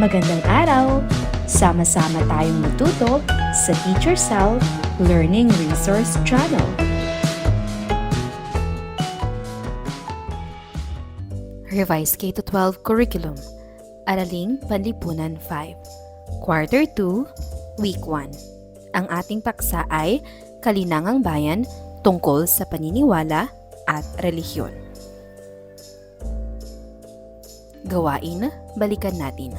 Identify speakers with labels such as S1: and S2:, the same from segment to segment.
S1: Magandang araw! Sama-sama tayong matuto sa Teacher Sal Learning Resource Channel. Revised K-12 Curriculum Araling Panlipunan 5 Quarter 2, Week 1 Ang ating paksa ay Kalinangang Bayan tungkol sa paniniwala at relihiyon. Gawain, balikan natin.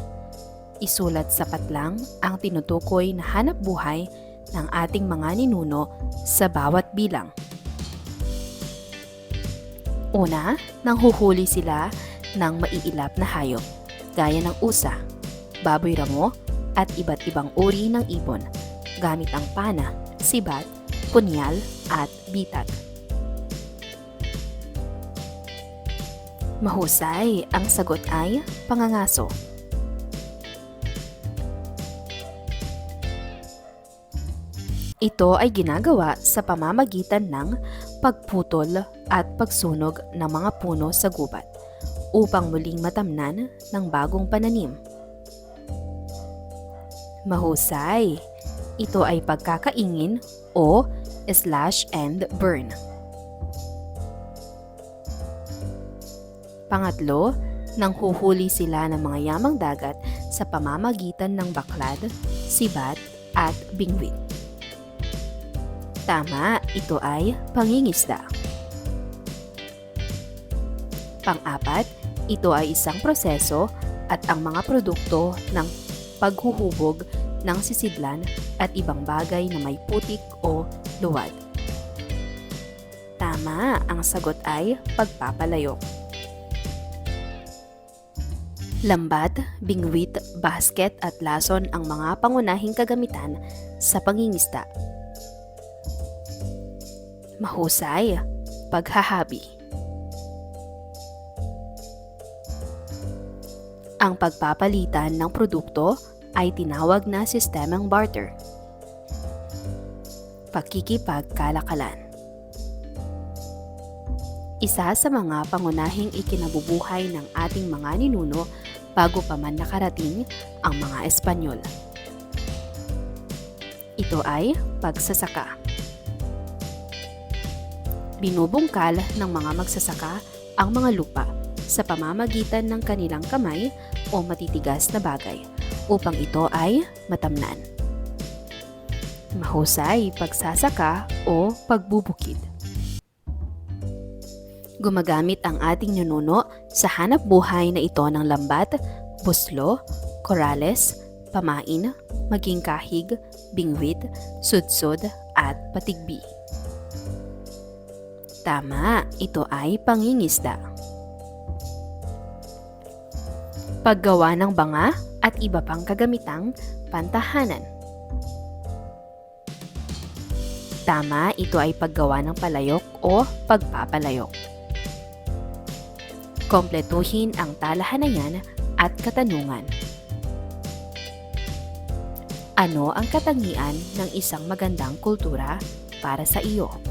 S1: Isulat sa patlang ang tinutukoy na hanap buhay ng ating mga ninuno sa bawat bilang. Una, nanghuhuli sila ng maiilap na hayop, gaya ng usa, baboy ramo, at iba't ibang uri ng ibon, gamit ang pana, sibat, punyal, at bitag. Mahusay, ang sagot ay pangangaso. Ito ay ginagawa sa pamamagitan ng pagputol at pagsunog ng mga puno sa gubat upang muling matamnan ng bagong pananim. Mahusay, ito ay pagkakaingin o slash and burn. Pangatlo, nang huhuli sila ng mga yamang dagat sa pamamagitan ng baklad, sibat, at bingwit. Tama, ito ay pangingisda. Pang-apat, ito ay isang proseso at ang mga produkto ng paghuhubog ng sisidlan at ibang bagay na may putik o luwad. Tama, ang sagot ay pagpapalayok. Lambat, bingwit, basket at lason ang mga pangunahing kagamitan sa pangingisda. Mahusay, paghahabi. Ang pagpapalitan ng produkto ay tinawag na sistemang barter. Pakikipagkalakalan. Isa sa mga pangunahing ikinabubuhay ng ating mga ninuno bago pa man nakarating ang mga Espanyol. Ito ay pagsasaka. Binubungkal ng mga magsasaka ang mga lupa sa pamamagitan ng kanilang kamay o matitigas na bagay upang ito ay matamnan. Mahusay pagsasaka o pagbubukid. Gumagamit ang ating nununo sa hanap buhay na ito ng lambat, buslo, korales, pamain, maging kahig, bingwit, sudsod, at patigbi. Tama, ito ay pangingisda. Paggawa ng banga at iba pang kagamitang pantahanan. Tama, ito ay paggawa ng palayok o pagpapalayok. Kompletuhin ang talahanayan at katanungan. Ano ang katangian ng isang magandang kultura para sa iyo?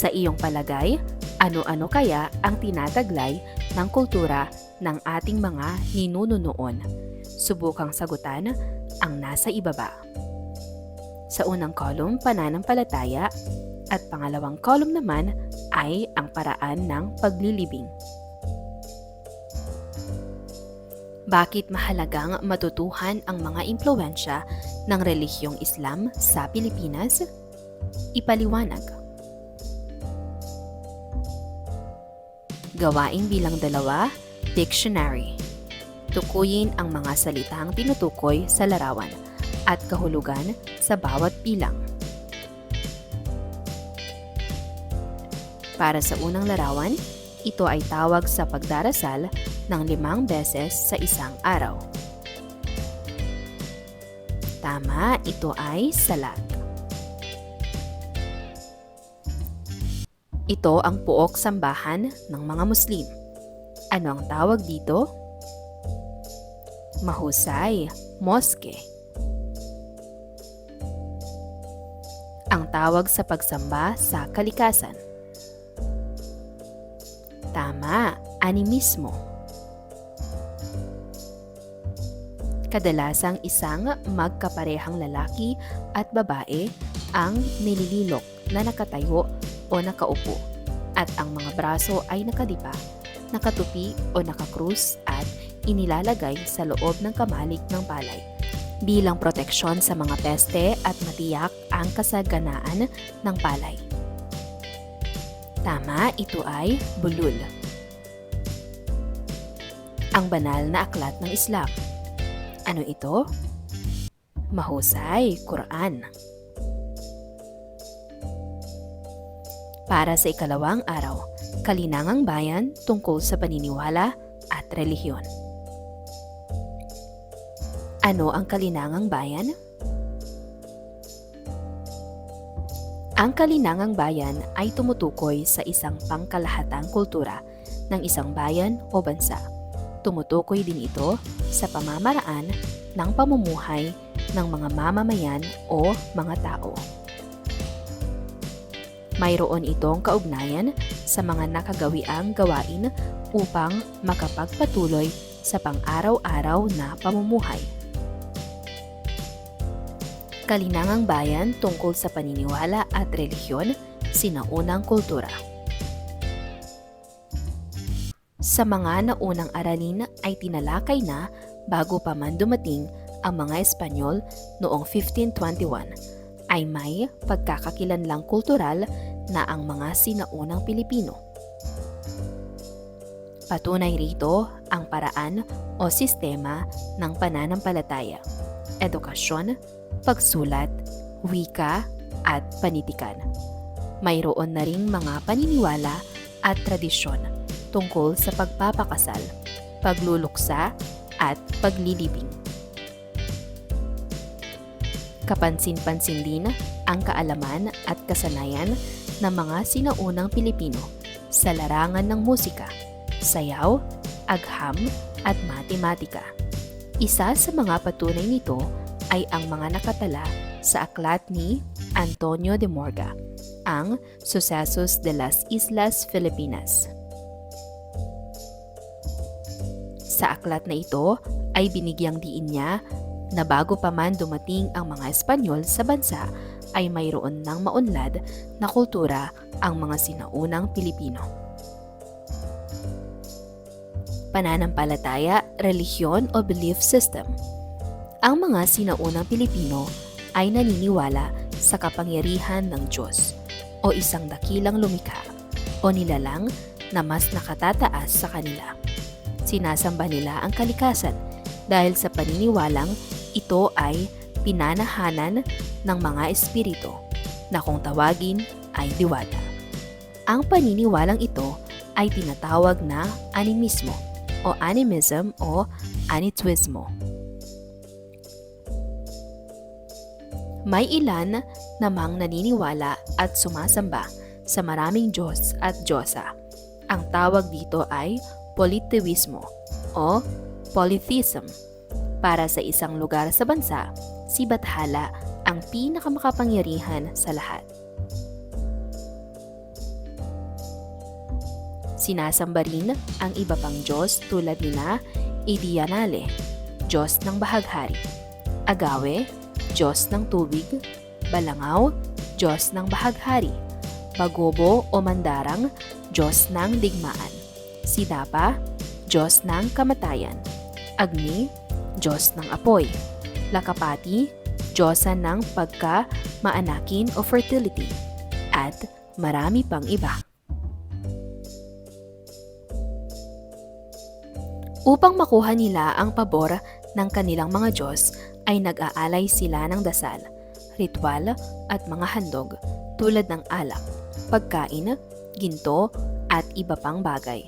S1: Sa iyong palagay, ano-ano kaya ang tinataglay ng kultura ng ating mga ninuno noon? Subukang sagutan ang nasa ibaba. Sa unang kolumn, pananampalataya at pangalawang kolumn naman ay ang paraan ng paglilibing. Bakit mahalagang matutuhan ang mga impluensya ng relihiyong Islam sa Pilipinas? Ipaliwanag. Gawain bilang dalawa, dictionary. Tukuyin ang mga salitang tinutukoy sa larawan at kahulugan sa bawat bilang. Para sa unang larawan, ito ay tawag sa pagdarasal ng limang beses sa isang araw. Tama, ito ay salat. Ito ang puok sambahan ng mga Muslim. Ano ang tawag dito? Mahusay, mosque. Ang tawag sa pagsamba sa kalikasan. Tama, animismo. Kadalasang isang magkaparehang lalaki at babae ang nilililok na nakatayo o nakaupo at ang mga braso ay nakadipa, nakatupi o nakakrus at inilalagay sa loob ng kamalik ng palay bilang proteksyon sa mga peste at matiyak ang kasaganaan ng palay. Tama, ito ay bulul. Ang banal na aklat ng Islam. Ano ito? Mahusay, Quran. Para sa ikalawang araw, kalinangang bayan tungkol sa paniniwala at relihiyon. Ano ang kalinangang bayan? Ang kalinangang bayan ay tumutukoy sa isang pangkalahatang kultura ng isang bayan o bansa. Tumutukoy din ito sa pamamaraan ng pamumuhay ng mga mamamayan o mga tao. Mayroon itong kaugnayan sa mga nakagawiang gawain upang makapagpatuloy sa pang-araw-araw na pamumuhay. Kalinangang bayan tungkol sa paniniwala at relihiyon, sinaunang kultura. Sa mga naunang aralin ay tinalakay na bago pa man dumating ang mga Espanyol noong 1521 ay may pagkakakilanlang kultural na ang mga sinaunang Pilipino. Patunay rito ang paraan o sistema ng pananampalataya, edukasyon, pagsulat, wika, at panitikan. Mayroon na ring mga paniniwala at tradisyon tungkol sa pagpapakasal, pagluluksa, at paglilibing. Kapansin-pansin din ang kaalaman at kasanayan ng mga sinaunang Pilipino sa larangan ng musika, sayaw, agham at matematika. Isa sa mga patunay nito ay ang mga nakatala sa aklat ni Antonio de Morga, ang Sucesos de las Islas Filipinas. Sa aklat na ito ay binigyang diin niya na bago pa man dumating ang mga Espanyol sa bansa ay mayroon ng maunlad na kultura ang mga sinaunang Pilipino. Pananampalataya, relihiyon o belief system. Ang mga sinaunang Pilipino ay naniniwala sa kapangyarihan ng Diyos o isang dakilang lumikha o nilalang na mas nakatataas sa kanila sinasamba nila ang kalikasan dahil sa paniniwalang ito ay pinanahanan ng mga espiritu na kung tawagin ay diwata. Ang paniniwalang ito ay tinatawag na animismo o animism o anituismo. May ilan namang naniniwala at sumasamba sa maraming Diyos at Diyosa. Ang tawag dito ay polytheismo o polytheism. Para sa isang lugar sa bansa, si Bathala ang pinakamakapangyarihan sa lahat. Sinasamba rin ang iba pang Diyos tulad nina Idianale, Diyos ng bahaghari, Agawe, Diyos ng tubig, Balangaw, Diyos ng bahaghari, Bagobo o Mandarang, Diyos ng digmaan, Sidapa, Diyos ng kamatayan. Agni, Diyos ng apoy. Lakapati, Diyosa ng pagka-maanakin o fertility. At marami pang iba. Upang makuha nila ang pabor ng kanilang mga Diyos ay nag-aalay sila ng dasal, ritual at mga handog tulad ng alak, pagkain, ginto at iba pang bagay.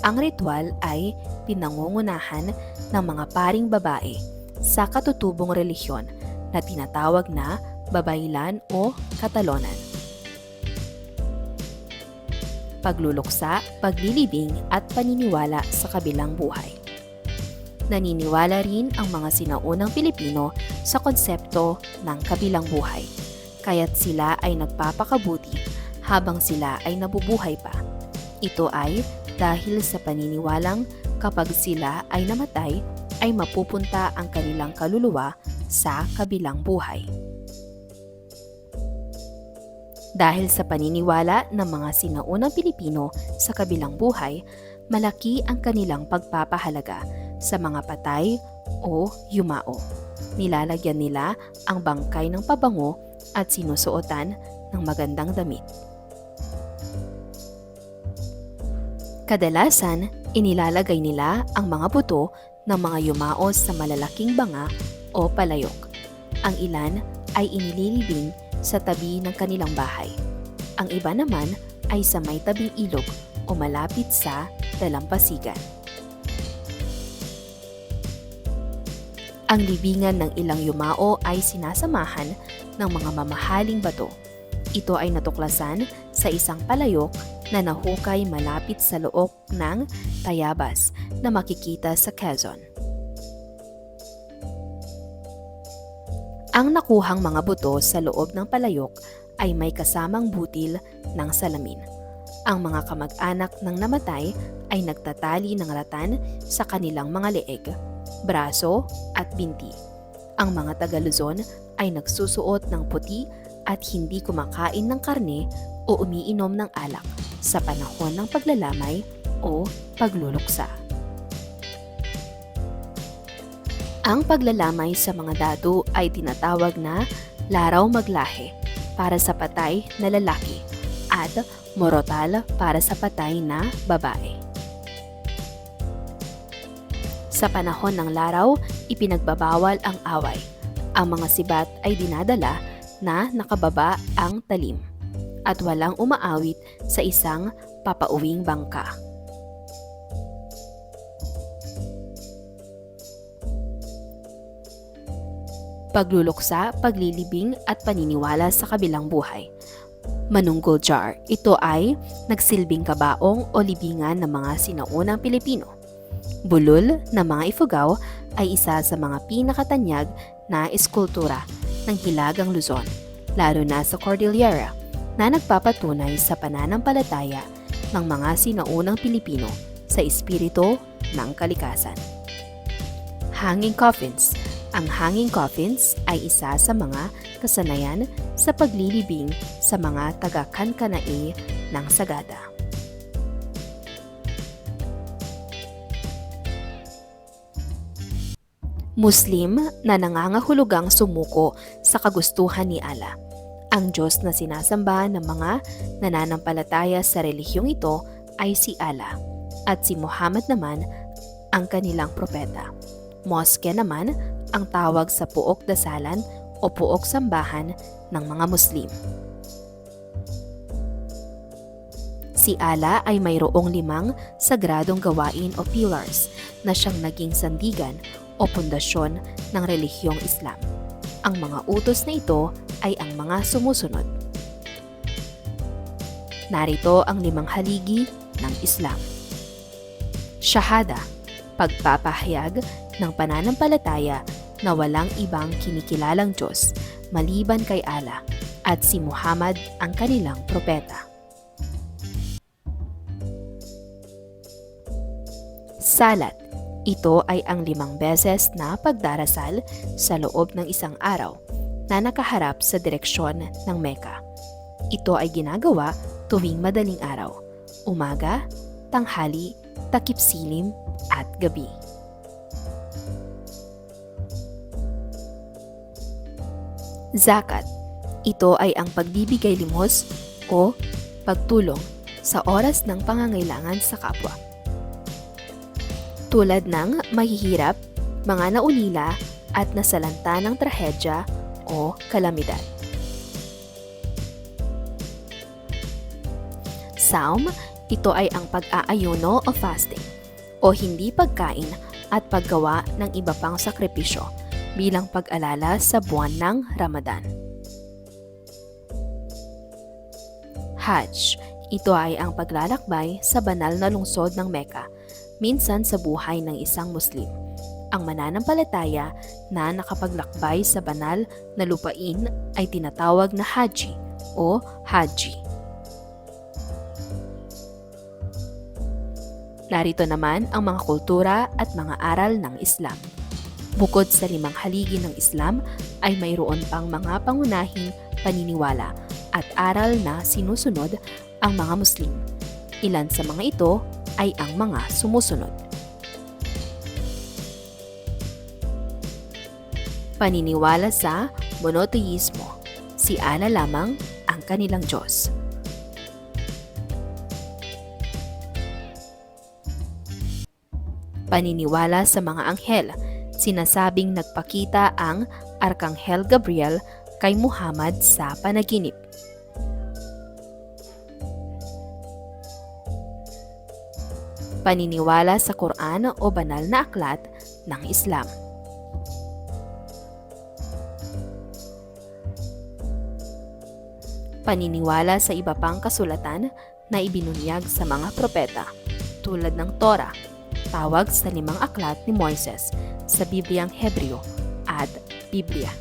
S1: Ang ritual ay pinangungunahan ng mga paring babae sa katutubong relihiyon na tinatawag na babaylan o katalonan. Pagluluksa, paglilibing at paniniwala sa kabilang buhay. Naniniwala rin ang mga sinaunang Pilipino sa konsepto ng kabilang buhay, kaya't sila ay nagpapakabuti habang sila ay nabubuhay pa. Ito ay dahil sa paniniwalang kapag sila ay namatay ay mapupunta ang kanilang kaluluwa sa kabilang buhay. Dahil sa paniniwala ng mga sinaunang Pilipino sa kabilang buhay, malaki ang kanilang pagpapahalaga sa mga patay o yumao. Nilalagyan nila ang bangkay ng pabango at sinusuotan ng magandang damit. Kadalasan, inilalagay nila ang mga buto ng mga yumaos sa malalaking banga o palayok. Ang ilan ay inililibing sa tabi ng kanilang bahay. Ang iba naman ay sa may tabing ilog o malapit sa dalampasigan. Ang libingan ng ilang yumao ay sinasamahan ng mga mamahaling bato. Ito ay natuklasan sa isang palayok na nahukay malapit sa loob ng Tayabas na makikita sa Quezon. Ang nakuhang mga buto sa loob ng palayok ay may kasamang butil ng salamin. Ang mga kamag-anak ng namatay ay nagtatali ng ratan sa kanilang mga leeg, braso at binti. Ang mga Tagaluzon ay nagsusuot ng puti at hindi kumakain ng karne o umiinom ng alak sa panahon ng paglalamay o pagluluksa. Ang paglalamay sa mga dado ay tinatawag na laraw maglahe para sa patay na lalaki at morotal para sa patay na babae. Sa panahon ng laraw, ipinagbabawal ang away. Ang mga sibat ay dinadala na nakababa ang talim at walang umaawit sa isang papauwing bangka. Pagluluksa, paglilibing at paniniwala sa kabilang buhay. Manunggol jar, ito ay nagsilbing kabaong o libingan ng mga sinaunang Pilipino. Bulol na mga ifugaw ay isa sa mga pinakatanyag na eskultura ng Hilagang Luzon, lalo na sa Cordillera na nagpapatunay sa pananampalataya ng mga sinaunang Pilipino sa espiritu ng kalikasan. Hanging coffins Ang hanging coffins ay isa sa mga kasanayan sa paglilibing sa mga taga-kankanae ng Sagada. Muslim na nangangahulugang sumuko sa kagustuhan ni Allah ang Diyos na sinasamba ng mga nananampalataya sa relihiyong ito ay si Allah at si Muhammad naman ang kanilang propeta. Moske naman ang tawag sa puok dasalan o puok sambahan ng mga Muslim. Si Allah ay mayroong limang sagradong gawain o pillars na siyang naging sandigan o pundasyon ng relihiyong Islam. Ang mga utos na ito ay ang mga sumusunod. Narito ang limang haligi ng Islam. Shahada, pagpapahayag ng pananampalataya na walang ibang kinikilalang Diyos maliban kay Allah at si Muhammad ang kanilang propeta. Salat ito ay ang limang beses na pagdarasal sa loob ng isang araw na nakaharap sa direksyon ng Mecca. Ito ay ginagawa tuwing madaling araw, umaga, tanghali, takip silim at gabi. Zakat. Ito ay ang pagbibigay limos o pagtulong sa oras ng pangangailangan sa kapwa tulad ng mahihirap, mga naulila at nasalanta ng trahedya o kalamidad. Saum, ito ay ang pag-aayuno o fasting o hindi pagkain at paggawa ng iba pang sakripisyo bilang pag-alala sa buwan ng Ramadan. Hajj, ito ay ang paglalakbay sa banal na lungsod ng Mecca minsan sa buhay ng isang Muslim. Ang mananampalataya na nakapaglakbay sa banal na lupain ay tinatawag na haji o haji. Narito naman ang mga kultura at mga aral ng Islam. Bukod sa limang haligi ng Islam ay mayroon pang mga pangunahing paniniwala at aral na sinusunod ang mga Muslim. Ilan sa mga ito ay ang mga sumusunod. Paniniwala sa monotheismo. Si Allah lamang ang kanilang Diyos. Paniniwala sa mga anghel. Sinasabing nagpakita ang Arkanghel Gabriel kay Muhammad sa panaginip. Paniniwala sa Quran o banal na aklat ng Islam. Paniniwala sa iba pang kasulatan na ibinunyag sa mga propeta tulad ng Torah, tawag sa limang aklat ni Moises sa Bibliang Hebreo at Biblia.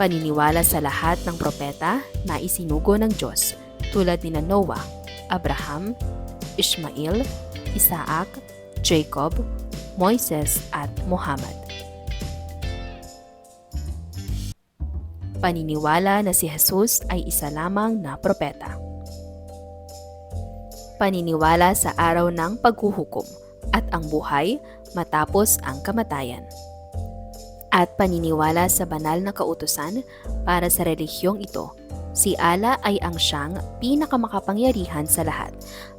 S1: Paniniwala sa lahat ng propeta na isinugo ng Diyos tulad ni Noah, Abraham, Ishmael, Isaac, Jacob, Moises at Muhammad. Paniniwala na si Jesus ay isa lamang na propeta. Paniniwala sa araw ng paghuhukom at ang buhay matapos ang kamatayan. At paniniwala sa banal na kautusan para sa relihiyong ito. Si Allah ay ang siyang pinakamakapangyarihan sa lahat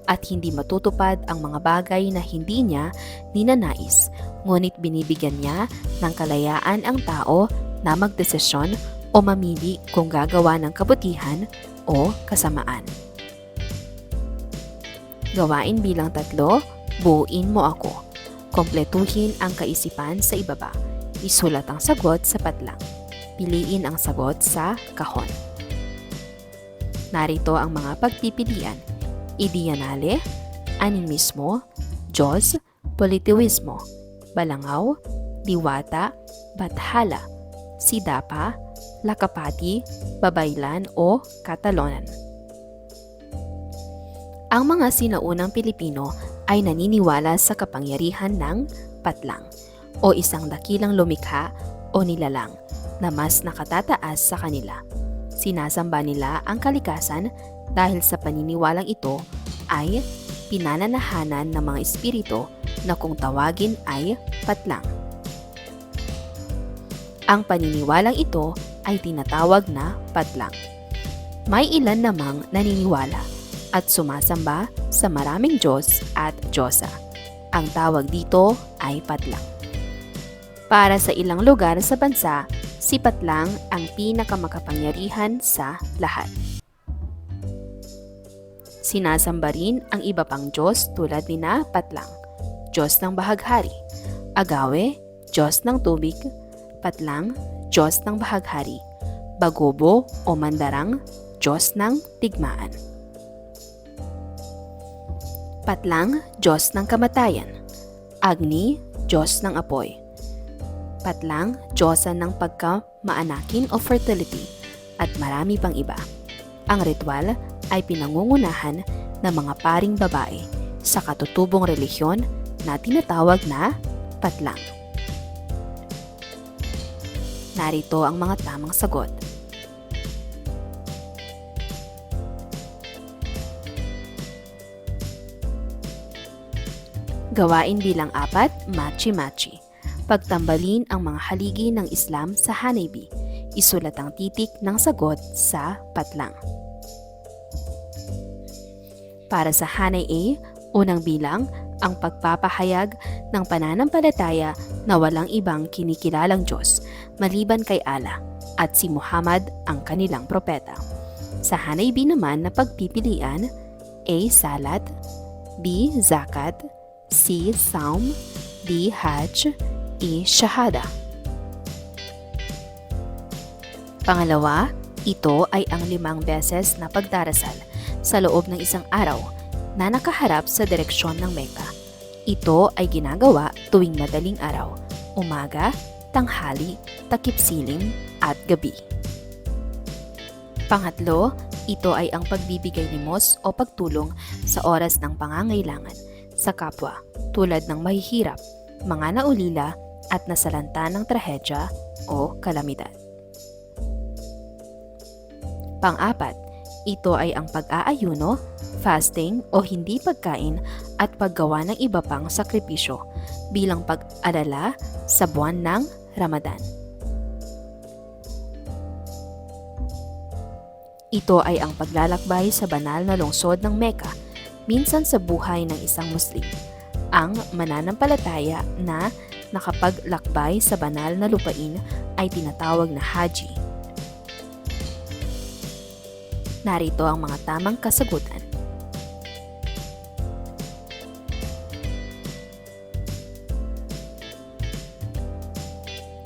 S1: at hindi matutupad ang mga bagay na hindi niya ninanais, ngunit binibigyan niya ng kalayaan ang tao na magdesisyon o mamili kung gagawa ng kabutihan o kasamaan. Gawain bilang tatlo, buuin mo ako. Kompletuhin ang kaisipan sa ibaba. Isulat ang sagot sa patlang. Piliin ang sagot sa kahon. Narito ang mga pagpipilian. Idiyanale, animismo, Diyos, politiwismo, balangaw, diwata, bathala, sidapa, lakapati, babaylan o katalonan. Ang mga sinaunang Pilipino ay naniniwala sa kapangyarihan ng patlang o isang dakilang lumikha o nilalang na mas nakatataas sa kanila. Sinasamba nila ang kalikasan dahil sa paniniwalang ito ay pinananahanan ng mga espiritu na kung tawagin ay patlang. Ang paniniwalang ito ay tinatawag na patlang. May ilan namang naniniwala at sumasamba sa maraming Diyos at Diyosa. Ang tawag dito ay patlang. Para sa ilang lugar sa bansa, si patlang ang pinakamakapangyarihan sa lahat. Sinasamba rin ang iba pang Diyos tulad ni na patlang, Diyos ng bahaghari, agawe, Diyos ng tubig, patlang, Diyos ng bahaghari, bagobo o mandarang, Diyos ng tigmaan. Patlang, Diyos ng kamatayan. Agni, Diyos ng apoy. Patlang, Diyosan ng pagka-maanakin o fertility at marami pang iba. Ang ritual ay pinangungunahan ng mga paring babae sa katutubong relihiyon na tinatawag na patlang. Narito ang mga tamang sagot. Gawain bilang apat, machi-machi. Pagtambalin ang mga haligi ng Islam sa Hanaybi. Isulat ang titik ng sagot sa patlang. Para sa Hanay A, unang bilang, ang pagpapahayag ng pananampalataya na walang ibang kinikilalang Diyos maliban kay Allah at si Muhammad ang kanilang propeta. Sa Hanay B naman na pagpipilian, A. Salat B. Zakat C. Saum D. Hajj E. Shahada Pangalawa, ito ay ang limang beses na pagdarasal sa loob ng isang araw na nakaharap sa direksyon ng Mecca. Ito ay ginagawa tuwing madaling araw, umaga, tanghali, takip silim, at gabi. Pangatlo, Ito ay ang pagbibigay limos o pagtulong sa oras ng pangangailangan sa kapwa tulad ng mahihirap, mga naulila at nasalanta ng trahedya o kalamidad. Pang-apat, ito ay ang pag-aayuno, fasting o hindi pagkain at paggawa ng iba pang sakripisyo bilang pag-alala sa buwan ng Ramadan. Ito ay ang paglalakbay sa banal na lungsod ng Mecca, minsan sa buhay ng isang Muslim. Ang mananampalataya na nakapaglakbay sa banal na lupain ay tinatawag na haji. Narito ang mga tamang kasagutan.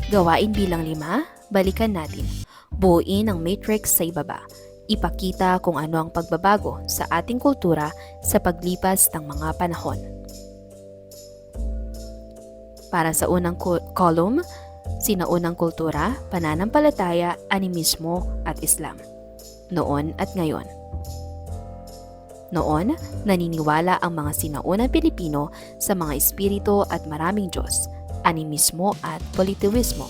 S1: Gawain bilang lima, balikan natin. Buuin ang matrix sa ibaba. Ipakita kung ano ang pagbabago sa ating kultura sa paglipas ng mga panahon. Para sa unang column, sinaunang kultura, pananampalataya, animismo at Islam. Noon at ngayon. Noon, naniniwala ang mga sinaunang Pilipino sa mga espiritu at maraming Diyos, animismo at politeísmo.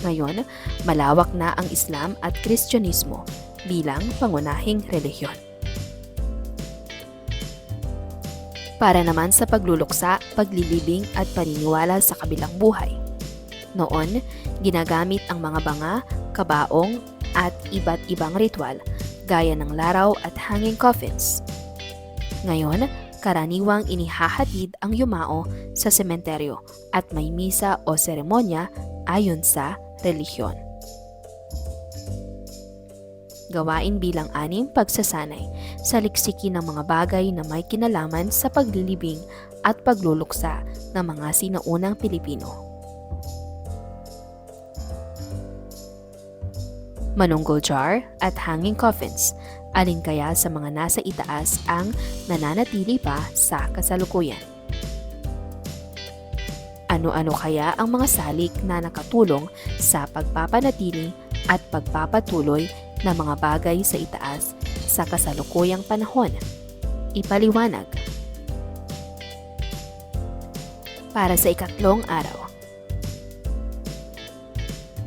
S1: Ngayon, malawak na ang Islam at Kristyanismo bilang pangunahing relihiyon. Para naman sa pagluluksa, paglilibing at paniniwala sa kabilang buhay. Noon, ginagamit ang mga banga, kabaong at iba't ibang ritual gaya ng laraw at hanging coffins. Ngayon, karaniwang inihahatid ang yumao sa sementeryo at may misa o seremonya ayon sa relihiyon. Gawain bilang anim pagsasanay sa liksiki ng mga bagay na may kinalaman sa paglilibing at pagluluksa ng mga sinaunang Pilipino. Manunggol jar at hanging coffins, alin kaya sa mga nasa itaas ang nananatili pa sa kasalukuyan. Ano-ano kaya ang mga salik na nakatulong sa pagpapanatili at pagpapatuloy ng mga bagay sa itaas sa kasalukuyang panahon? Ipaliwanag. Para sa ikatlong araw.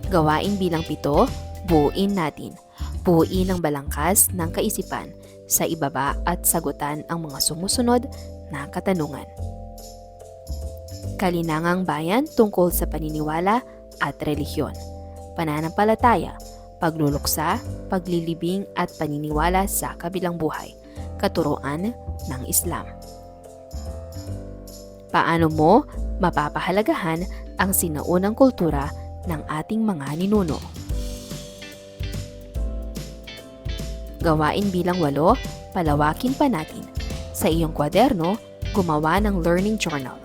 S1: Gawain bilang pito, buuin natin. Buuin ang balangkas ng kaisipan sa ibaba at sagutan ang mga sumusunod na katanungan kalinangang bayan tungkol sa paniniwala at relihiyon, pananampalataya, pagluluksa, paglilibing at paniniwala sa kabilang buhay, katuruan ng Islam. Paano mo mapapahalagahan ang sinaunang kultura ng ating mga ninuno? Gawain bilang walo, palawakin pa natin. Sa iyong kwaderno, gumawa ng learning journal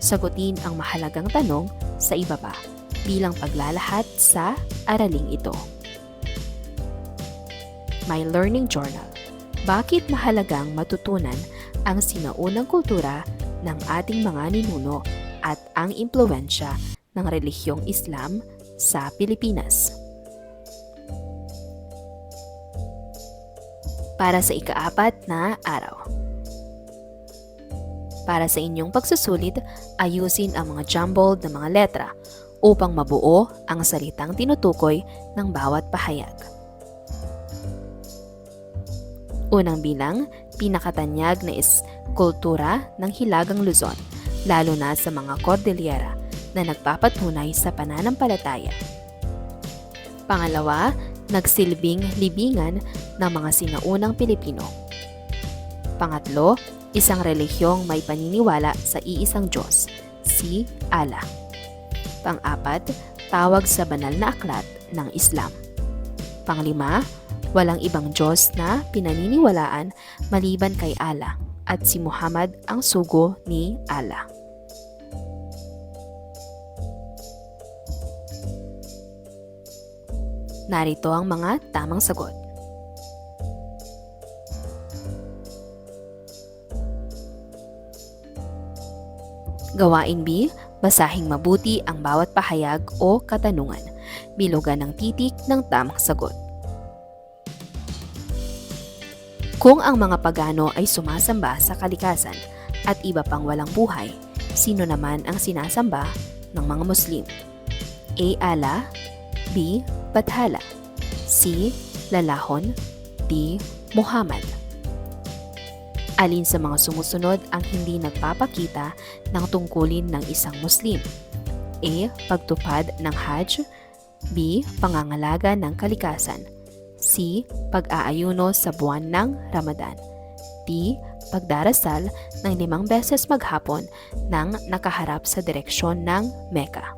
S1: sagutin ang mahalagang tanong sa ibaba bilang paglalahat sa araling ito. My Learning Journal Bakit mahalagang matutunan ang sinaunang kultura ng ating mga ninuno at ang impluensya ng relihiyong Islam sa Pilipinas? Para sa ikaapat na araw. Para sa inyong pagsusulit, ayusin ang mga jumbled na mga letra upang mabuo ang salitang tinutukoy ng bawat pahayag. Unang bilang, pinakatanyag na is kultura ng Hilagang Luzon, lalo na sa mga Cordillera na nagpapatunay sa pananampalataya. Pangalawa, nagsilbing libingan ng mga sinaunang Pilipino. Pangatlo, isang relihiyong may paniniwala sa iisang Diyos, si Allah. Pang-apat, tawag sa banal na aklat ng Islam. Panglima, walang ibang Diyos na pinaniniwalaan maliban kay Allah at si Muhammad ang sugo ni Allah. Narito ang mga tamang sagot. Gawain B, basahing mabuti ang bawat pahayag o katanungan. Bilugan ng titik ng tamang sagot. Kung ang mga pagano ay sumasamba sa kalikasan at iba pang walang buhay, sino naman ang sinasamba ng mga Muslim? A. Allah B. Bathala C. Lalahon D. Muhammad Alin sa mga sumusunod ang hindi nagpapakita ng tungkulin ng isang Muslim? A. Pagtupad ng Hajj B. Pangangalaga ng kalikasan C. Pag-aayuno sa buwan ng Ramadan D. Pagdarasal ng limang beses maghapon nang nakaharap sa direksyon ng Mecca.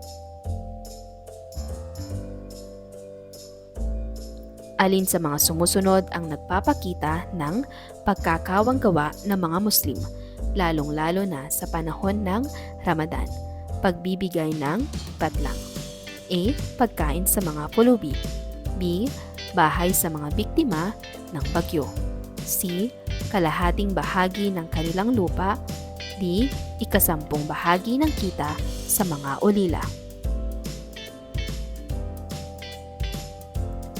S1: Alin sa mga sumusunod ang nagpapakita ng pagkakawang gawa ng mga Muslim, lalong-lalo na sa panahon ng Ramadan, pagbibigay ng patlang. A. Pagkain sa mga pulubi. B. Bahay sa mga biktima ng bagyo. C. Kalahating bahagi ng kanilang lupa. D. Ikasampung bahagi ng kita sa mga ulila.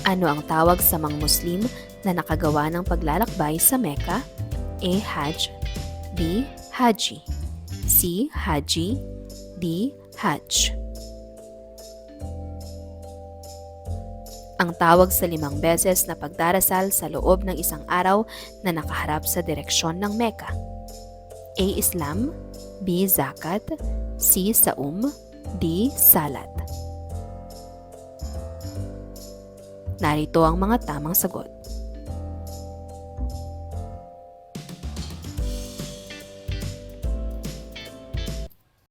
S1: Ano ang tawag sa mga Muslim na nakagawa ng paglalakbay sa Mecca? A. Hajj B. Haji C. Haji D. Hajj Ang tawag sa limang beses na pagdarasal sa loob ng isang araw na nakaharap sa direksyon ng Mecca. A. Islam B. Zakat C. Saum D. Salat Narito ang mga tamang sagot.